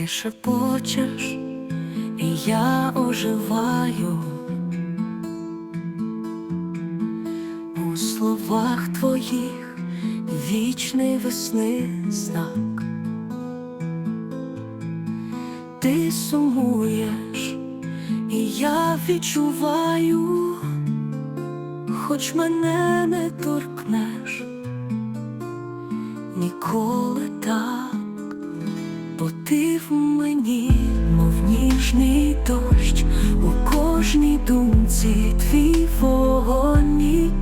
Ти шепочеш, і я оживаю у словах твоїх вічний весни знак. Ти сумуєш, і я відчуваю, хоч мене не торкнеш ніколи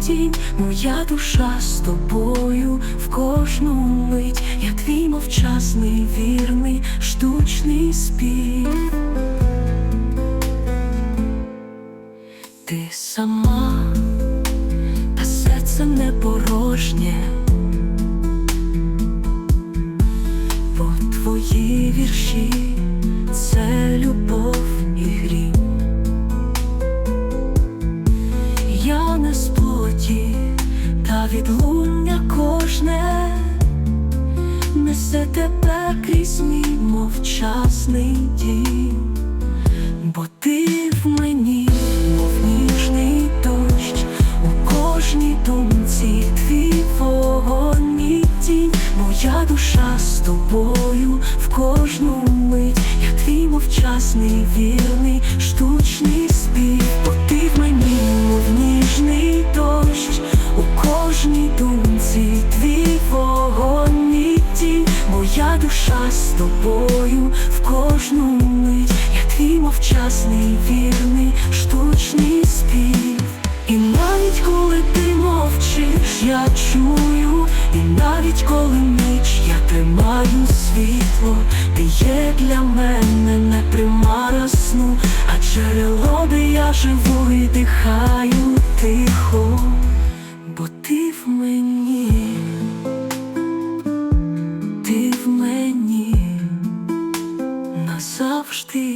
тінь, моя душа з тобою в кожну мить, я твій мовчасний, вірний, штучний спів. Ти сама, та серце не порожнє. Бо твої вірші це любов і грім. Я не відлуння кожне несе тебе крізь мій мовчасний дім, бо ти в мені, мов ніжний дощ, у кожній думці твій вогонь і тінь, моя душа з тобою в кожну мить, я твій мовчасний, вірний, душа з тобою в кожну мить, я твій мовчасний, вірний, штучний спів. І навіть коли ти мовчиш, я чую, і навіть коли ніч я тримаю світло, ти є для мене не примара сну, а джерело, де я живу і дихаю ти в мені назавжди.